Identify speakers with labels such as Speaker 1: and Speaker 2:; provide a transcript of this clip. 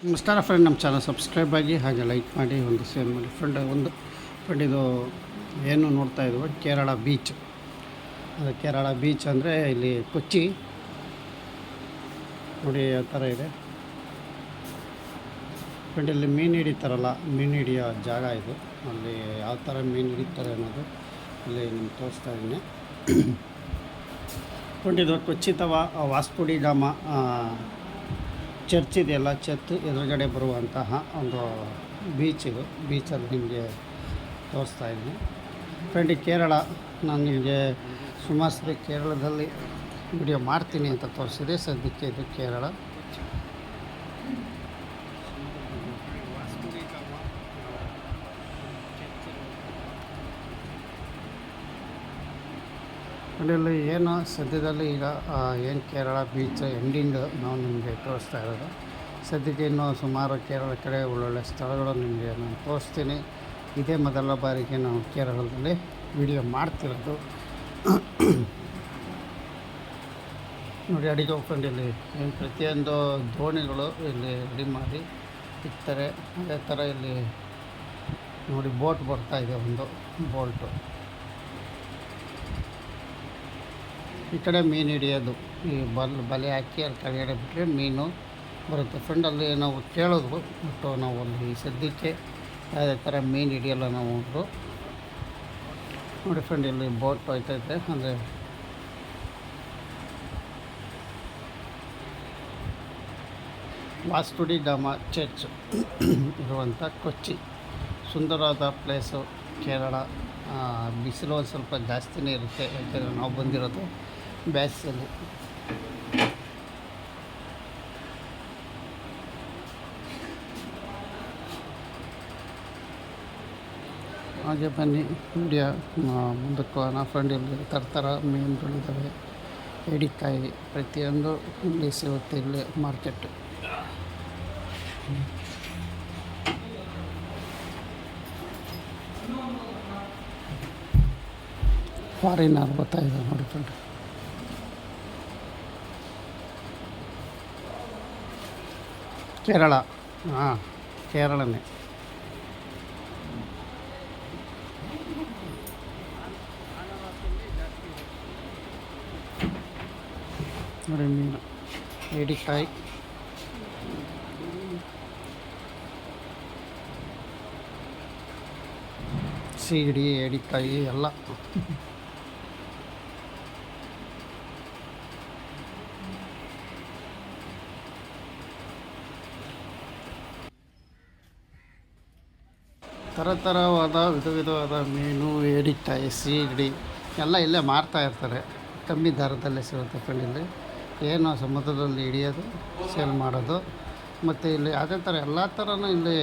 Speaker 1: ನಮಸ್ಕಾರ ಫ್ರೆಂಡ್ ನಮ್ಮ channel subscribe ಆಗಿ ಹಾಗೆ ಲೈಕ್ ಮಾಡಿ ಒಂದು ಶೇರ್ ಮಾಡಿ. ಫ್ರೆಂಡ್ ಒಂದು ಫ್ರೆಂಡ್ ಇದು ಏನು ನೋಡ್ತಾ ಇದ್ವು ಕೇರಳ ಬೀಚ್ ಅದು ಕೇರಳ ಬೀಚ್ ಅಂದರೆ ಇಲ್ಲಿ ಕೊಚ್ಚಿ. ನೋಡಿ ಯಾವ ಥರ ಇದೆ. ಫ್ರೆಂಡ್ ಇಲ್ಲಿ ಮೀನು ಹಿಡಿತಾರಲ್ಲ ಮೀನು ಹಿಡಿಯೋ ಜಾಗ ಇದು. ಅಲ್ಲಿ ಯಾವ ಥರ ಮೀನು ಹಿಡಿತಾರೆ ಅನ್ನೋದು ಇಲ್ಲಿ ನಿಮ್ಗೆ ತೋರಿಸ್ತಾ ಇದ್ದೀನಿ. ಫ್ರೆಂಡ್ ಇದು ಕೊಚ್ಚಿ ತವ ವಾಸ್ಪುಡಿ ಆ, ಚರ್ಚ್ ಇದೆಯಲ್ಲ ಚರ್ಚ್ ಎದುರುಗಡೆ ಬರುವಂತಹ ಒಂದು ಬೀಚ್ ಇದು. ಬೀಚಲ್ಲಿ ನಿಮಗೆ ತೋರಿಸ್ತಾ ಇದ್ದೀನಿ. ಫ್ರೆಂಡ್ ಕೇರಳ. ನಾನು ನಿಮಗೆ ಸುಮಾರು ಕೇರಳದಲ್ಲಿ ವಿಡಿಯೋ ಮಾಡ್ತೀನಿ ಅಂತ ತೋರಿಸಿದೆ. ಸದ್ಯಕ್ಕೆ ಇದು ಕೇರಳ. ಅಲ್ಲಿ ಏನು ಸದ್ಯದಲ್ಲಿ ಈಗ ಏನು ಕೇರಳ ಬೀಚ್ ಎಂಡಿಂಗ್ ನಾವು ನಿಮಗೆ ತೋರಿಸ್ತಾ ಇರೋದು. ಸದ್ಯಕ್ಕೆ ಇನ್ನೂ ಸುಮಾರು ಕೇರಳ ಕಡೆ ಒಳ್ಳೊಳ್ಳೆ ಸ್ಥಳಗಳು ನಿಮಗೆ ನಾನು ತೋರಿಸ್ತೀನಿ. ಇದೇ ಮೊದಲ ಬಾರಿಗೆ ನಾವು ಕೇರಳದಲ್ಲಿ ವಿಡಿಯೋ ಮಾಡ್ತಿರೋದು. ನೋಡಿ, ಅಡಿಗೆ ಹೋಗ್ಕೊಂಡು ಏನು ಪ್ರತಿಯೊಂದು ದೋಣಿಗಳು ಇಲ್ಲಿ ರೆಡಿ ಮಾಡಿ ಇರ್ತಾರೆ ಅದೇ ಥರ ಇಲ್ಲಿ ನೋಡಿ ಬೋಟ್ ಬರ್ತಾ ಇದೆ ಒಂದು ಬೋಲ್ಟು ಈ ಕಡೆ ಮೀನು ಹಿಡಿಯೋದು. ಈ ಬಲ್, ಬಲೆ ಹಾಕಿ ಅಲ್ಲಿ ಕೆಳಗಡೆ ಬಿಟ್ಟರೆ ಮೀನು ಬರುತ್ತೆ. ಫ್ರೆಂಡ್ ಅಲ್ಲಿ ನಾವು ಕೇಳೋದು ಬಟ್ ನಾವು ಅಲ್ಲಿ ಸದ್ಯಕ್ಕೆ ಯಾವುದೇ ಥರ ಮೀನು ಹಿಡಿಯಲ್ಲ ನಾವು ಒಂದು ನೋಡಿ ಫ್ರೆಂಡ್ ಇಲ್ಲಿ ಬೋಟ್ ಹೋಯ್ತೈತೆ ಅಂದರೆ ವಾಸ್ತುಡಿ ಡಾಮ ಚರ್ಚ್ ಇರುವಂಥ ಕೊಚ್ಚಿ. ಸುಂದರವಾದ ಪ್ಲೇಸು ಕೇರಳ. ಬಿಸಿಲು ಒಂದು ಸ್ವಲ್ಪ ಜಾಸ್ತಿನೇ ಇರುತ್ತೆ, ಯಾಕೆಂದರೆ ನಾವು ಬಂದಿರೋದು ಬ್ಯಾಸಲ್ಲಿ ಹಾಗೆ ಬನ್ನಿ. ಇಂಡಿಯಾ ಮುಂದಕ್ಕೆ ನಾ ಫ್ರೆಂಡ್ ಇಲ್ಲಿ ಥರ ಥರ ಮೀನುಗಳಿದ್ದಾವೆ ಎಡಿಕಾಯಿ ಪ್ರತಿಯೊಂದು ಇಲ್ಲಿ ಸಿಗುತ್ತೆ ಇಲ್ಲಿ ಮಾರ್ಕೆಟ್ ಫಾರಿನರ್ ಇದೆ ನೋಡಿ ಫ್ರೆಂಡ್ ಕೇರಳ ಹಾಂ ಕೇರಳನೇ ನೋಡಿ ಮೀನು ಏಡಿಕಾಯಿ ಸೀಗಡಿ ಏಡಿಕಾಯಿ ಎಲ್ಲ ಥರ ಥರವಾದ ವಿಧ ವಿಧವಾದ ಮೀನು ಏಡಿಕಾಯಿ ಸೀಗಡಿ ಎಲ್ಲ ಇಲ್ಲೇ ಮಾರ್ತಾ ಇರ್ತಾರೆ. ಕಮ್ಮಿ ದರದಲ್ಲೇ ಸಿಗುತ್ತೆ ಇಲ್ಲಿ ಏನು ಸಮುದ್ರದಲ್ಲಿ ಹಿಡಿಯೋದು, ಸೇಲ್ ಮಾಡೋದು. ಮತ್ತು ಇಲ್ಲಿ ಅದೇ ಥರ ಎಲ್ಲ ಥರನೂ ಇಲ್ಲಿ